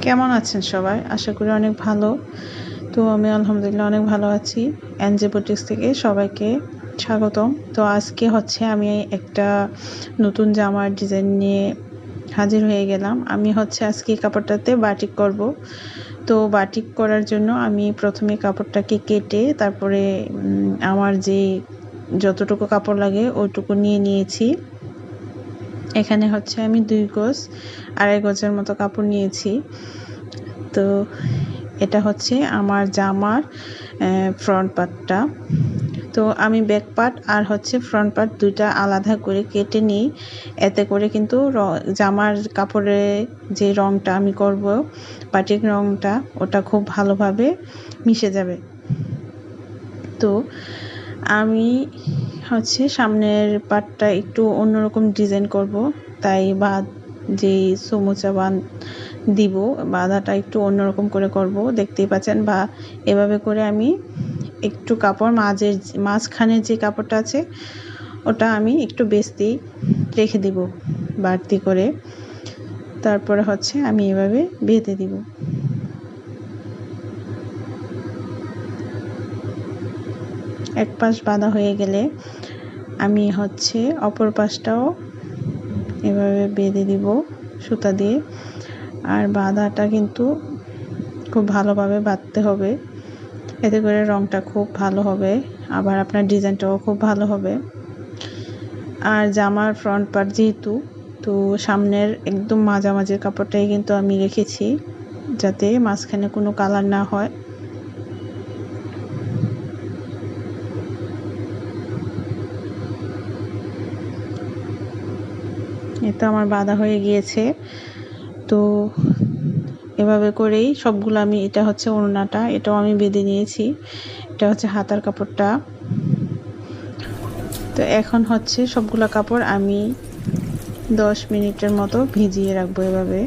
কেমন আছেন সবাই? আশা করি অনেক ভালো। তো আমি আলহামদুলিল্লাহ অনেক ভালো আছি। এনজে বুটিক্স থেকে সবাইকে স্বাগতম। তো আজকে হচ্ছে আমি একটা নতুন জামার ডিজাইন নিয়ে হাজির হয়ে গেলাম। আমি হচ্ছে আজকে কাপড়টাতে বাটিক করব। তো বাটিক করার জন্য আমি প্রথমে কাপড়টাকে কেটে তারপরে আমার যে যতটুকু কাপড় লাগে ওইটুকু নিয়ে নিয়েছি। এখানে হচ্ছে আমি দুই গজ, আড়াই গজের মতো কাপড় নিয়েছি। তো এটা হচ্ছে আমার জামার ফ্রন্ট পার্টটা তো আমি ব্যাক পার্ট আর হচ্ছে ফ্রন্ট পার্ট দুইটা আলাদা করে কেটে নিই। এতে করে কিন্তু জামার কাপড়ে যে রংটা আমি করব পাটির রংটা, ওটা খুব ভালোভাবে মিশে যাবে। তো আমি হচ্ছে সামনের পাটটা একটু অন্যরকম ডিজাইন করব। তাই বা যেই সমুচা বান দিব, বাঁধাটা একটু অন্যরকম করে করব। দেখতেই পাচ্ছেন, বা এভাবে করে আমি একটু কাপড় মাঝের মাঝখানের যে কাপড়টা আছে, ওটা আমি একটু বেস্তি রেখে দিব বাড়তি করে। তারপরে হচ্ছে আমি এভাবে বেঁধে দিব। এক পাশ বাঁধা হয়ে গেলে আমি হচ্ছে অপর পাশটাও এভাবে বেঁধে দিব সুতা দিয়ে। আর বাঁধাটা কিন্তু খুব ভালোভাবে বাঁধতে হবে। এতে করে রংটা খুব ভালো হবে। আবার আপনার ডিজাইনটাও খুব ভালো হবে। আর জামার ফ্রন্ট পার্ট যেহেতু, তো সামনের একদম মাঝামাঝির কাপড়টাই কিন্তু আমি রেখেছি, যাতে মাঝখানে কোনো কালার না হয়। এটা আমার বাঁধা হয়ে গিয়েছে। তো এভাবে করেই সবগুলো আমি, এটা হচ্ছে ওড়নাটা, এটাও আমি বেঁধে নিয়েছি। এটা হচ্ছে হাতার কাপড়টা। তো এখন হচ্ছে সবগুলো কাপড় আমি দশ মিনিটের মতো ভিজিয়ে রাখব এভাবে।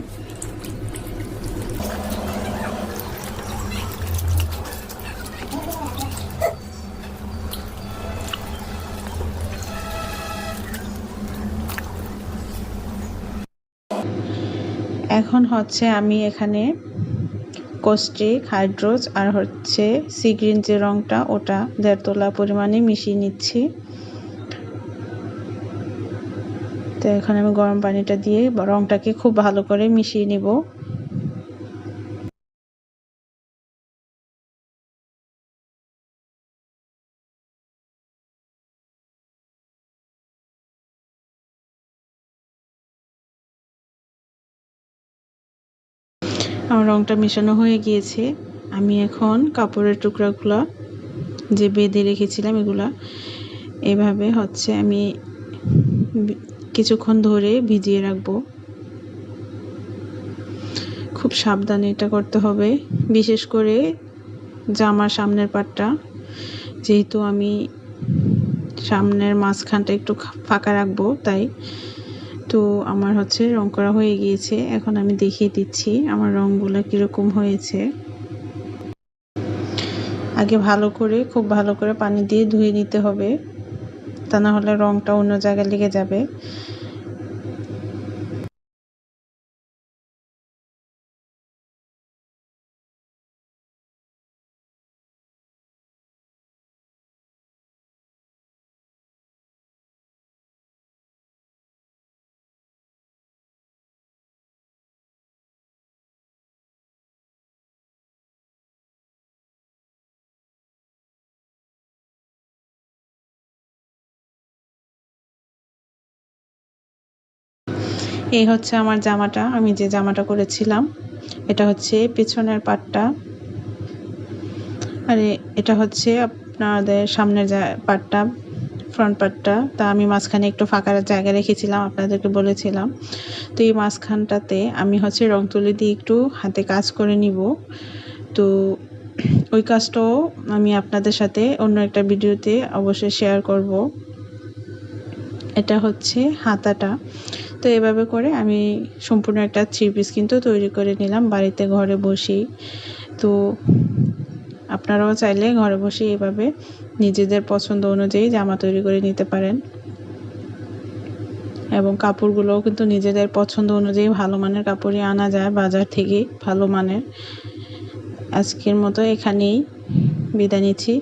এখন হচ্ছে আমি এখানে কোস্টিক হাইড্রোজ আর হচ্ছে সি গ্রিন যে রঙটা ওটা দেড় তোলা পরিমাণে মিশিয়ে নিচ্ছি। তো এখানে আমি গরম পানিটা দিয়ে রঙটাকে খুব ভালো করে মিশিয়ে নিব। আমার রঙটা মেশানো হয়ে গিয়েছে। আমি এখন কাপড়ের টুকরাগুলো যে বেঁধে রেখেছিলাম এগুলা, এভাবে হচ্ছে আমি কিছুক্ষণ ধরে ভিজিয়ে রাখব। খুব সাবধানে এটা করতে হবে। বিশেষ করে জামার সামনের পাটটা, যেহেতু আমি সামনের মাঝখানটা একটু ফাঁকা রাখব, তাই তো আমার হচ্ছে রং করা হয়ে গিয়েছে। এখন আমি দেখিয়ে দিচ্ছি আমার রঙগুলো কীরকম হয়েছে। আগে ভালো করে, খুব ভালো করে পানি দিয়ে ধুয়ে নিতে হবে। তা না হলে রঙটা অন্য জায়গায় লেগে যাবে। এই হচ্ছে আমার জামাটা, আমি যে জামাটা করেছিলাম, এটা হচ্ছে পেছনের পাটটা। আর, এটা হচ্ছে আপনাদের সামনের পাটটা ফ্রন্ট পার্টটা তা আমি মাঝখানে একটু ফাঁকা জায়গা রেখেছিলাম, আপনাদেরকে বলেছিলাম। তো এই মাঝখানটাতে আমি হচ্ছে রং তুলি দিয়ে একটু হাতে কাজ করে নিব। তো ওই কাজটাও আমি আপনাদের সাথে অন্য একটা ভিডিওতে অবশ্যই শেয়ার করব। এটা হচ্ছে হাতাটা। তো এভাবে করে আমি সম্পূর্ণ একটা থ্রি পিস কিন্তু তৈরি করে নিলাম। বাড়িতে ঘরে বসেই। তো আপনারাও চাইলে ঘরে বসে এভাবে নিজেদের পছন্দ অনুযায়ী জামা তৈরি করে নিতে পারেন। এবং কাপড়গুলোও কিন্তু নিজেদের পছন্দ অনুযায়ী ভালো মানের কাপড়ই আনা যায় বাজার থেকে ভালো মানের। আজকের মতো এখানেই বিদায় নিচ্ছি।